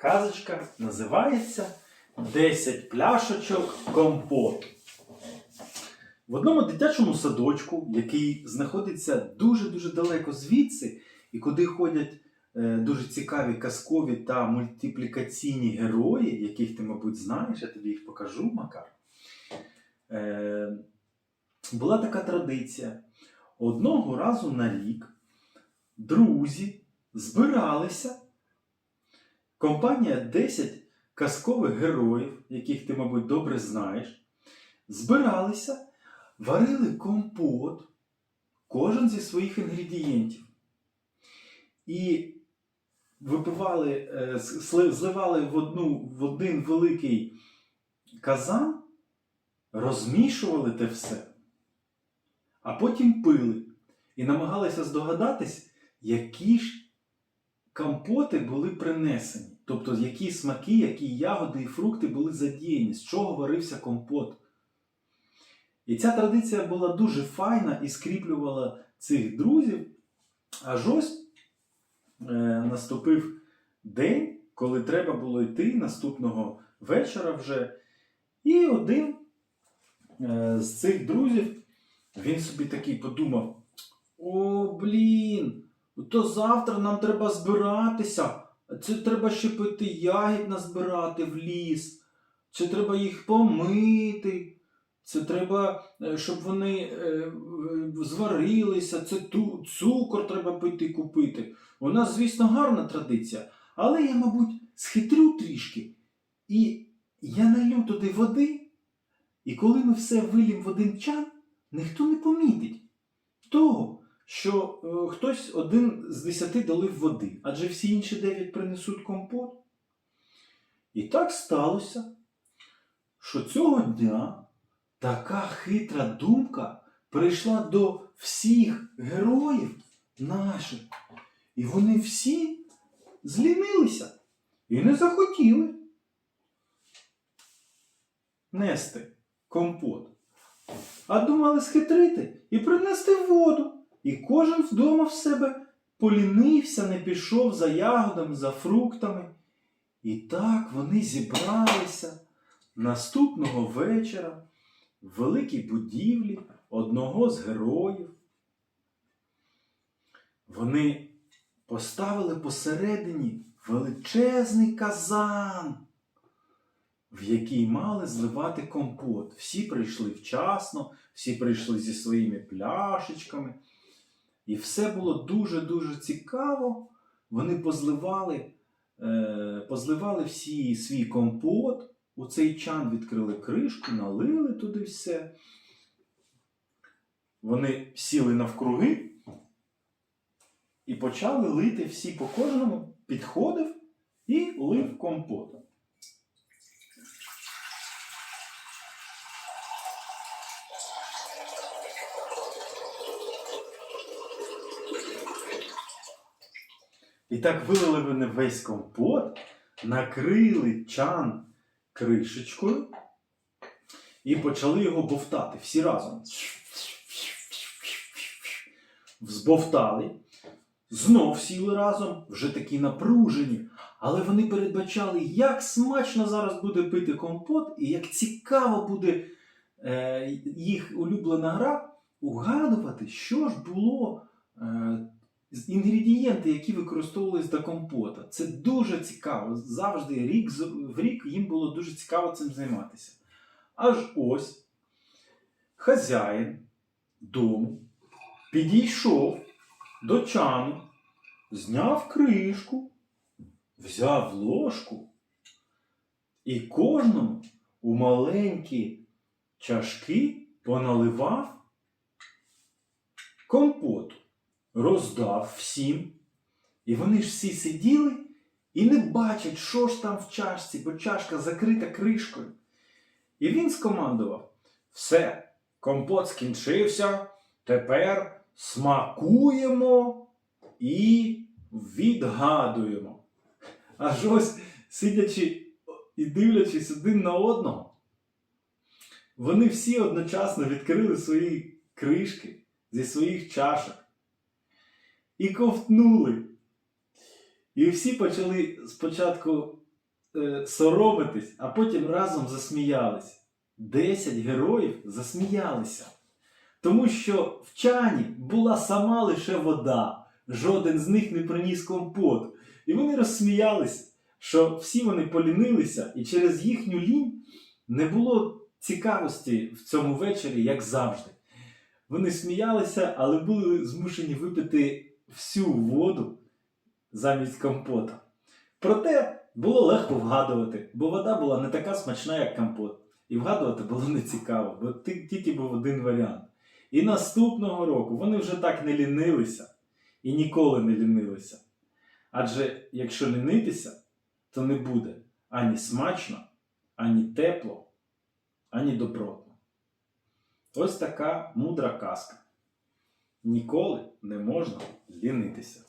Казочка називається 10 пляшечок компоту. В одному дитячому садочку, який знаходиться дуже-дуже далеко звідси, і куди ходять е, дуже цікаві казкові та мультиплікаційні герої, яких ти, мабуть, знаєш, я тобі їх покажу, Макар. Е, була така традиція. Одного разу на рік друзі збиралися. Компанія 10 казкових героїв, яких ти, мабуть, добре знаєш, збиралися, варили компот, кожен зі своїх інгредієнтів. І випивали, е, зливали в, одну, в один великий казан, розмішували те все, а потім пили. І намагалися здогадатись, які ж компоти були принесені. Тобто, які смаки, які ягоди і фрукти були задіяні, з чого варився компот. І ця традиція була дуже файна і скріплювала цих друзів. Аж ось е, наступив день, коли треба було йти наступного вечора вже. І один е, з цих друзів, він собі такий подумав: О, блін! То завтра нам треба збиратися. Це треба ще пити ягід назбирати в ліс. Це треба їх помити. Це треба, е, щоб вони е, е, зварилися. Це цукор треба пити купити. У нас, звісно, гарна традиція. Але я, мабуть, схитрю трішки. І я налю туди води. І коли ми все вилім в один чан, ніхто не помітить того, що е, хтось один з десяти долив води, адже всі інші дев'ять принесуть компот. І так сталося, що цього дня така хитра думка прийшла до всіх героїв наших. І вони всі злінилися і не захотіли нести компот. А думали схитрити і принести воду. І кожен вдома в себе полінився, не пішов за ягодами, за фруктами. І так вони зібралися наступного вечора в великій будівлі одного з героїв. Вони поставили посередині величезний казан, в який мали зливати компот. Всі прийшли вчасно, всі прийшли зі своїми пляшечками. І все було дуже-дуже цікаво. Вони позливали, е, позливали всі свій компот. У цей чан відкрили кришку, налили туди все. Вони сіли навкруги і почали лити всі по кожному, підходив і лив компот. І так вилили вони весь компот, накрили чан кришечкою і почали його бовтати всі разом. Взбовтали, знов сіли разом, вже такі напружені. Але вони передбачали, як смачно зараз буде пити компот, і як цікаво буде е, їх улюблена гра угадувати, що ж було. Е, інгредієнти, які використовувалися до компота. Це дуже цікаво. Завжди рік в рік їм було дуже цікаво цим займатися. Аж ось хазяїн дому підійшов до чану, зняв кришку, взяв ложку і кожному у маленькі чашки поналивав компоту роздав всім. І вони ж всі сиділи і не бачать, що ж там в чашці, бо чашка закрита кришкою. І він скомандував: все, компот скінчився, тепер смакуємо і відгадуємо. Аж ось сидячи і дивлячись один на одного, вони всі одночасно відкрили свої кришки зі своїх чашок і ковтнули. І всі почали спочатку е, соромитись, а потім разом засміялись. Десять героїв засміялися. Тому що в чані була сама лише вода, жоден з них не приніс компот. І вони розсміялися, що всі вони полінилися, і через їхню лінь не було цікавості в цьому вечорі, як завжди. Вони сміялися, але були змушені випити всю воду замість компота. Проте було легко вгадувати, бо вода була не така смачна, як компот. І вгадувати було не цікаво, бо тільки був один варіант. І наступного року вони вже так не лінилися і ніколи не лінилися. Адже якщо лінитися, то не буде ані смачно, ані тепло, ані добротно. Ось така мудра казка. Ніколи не можна лінитися.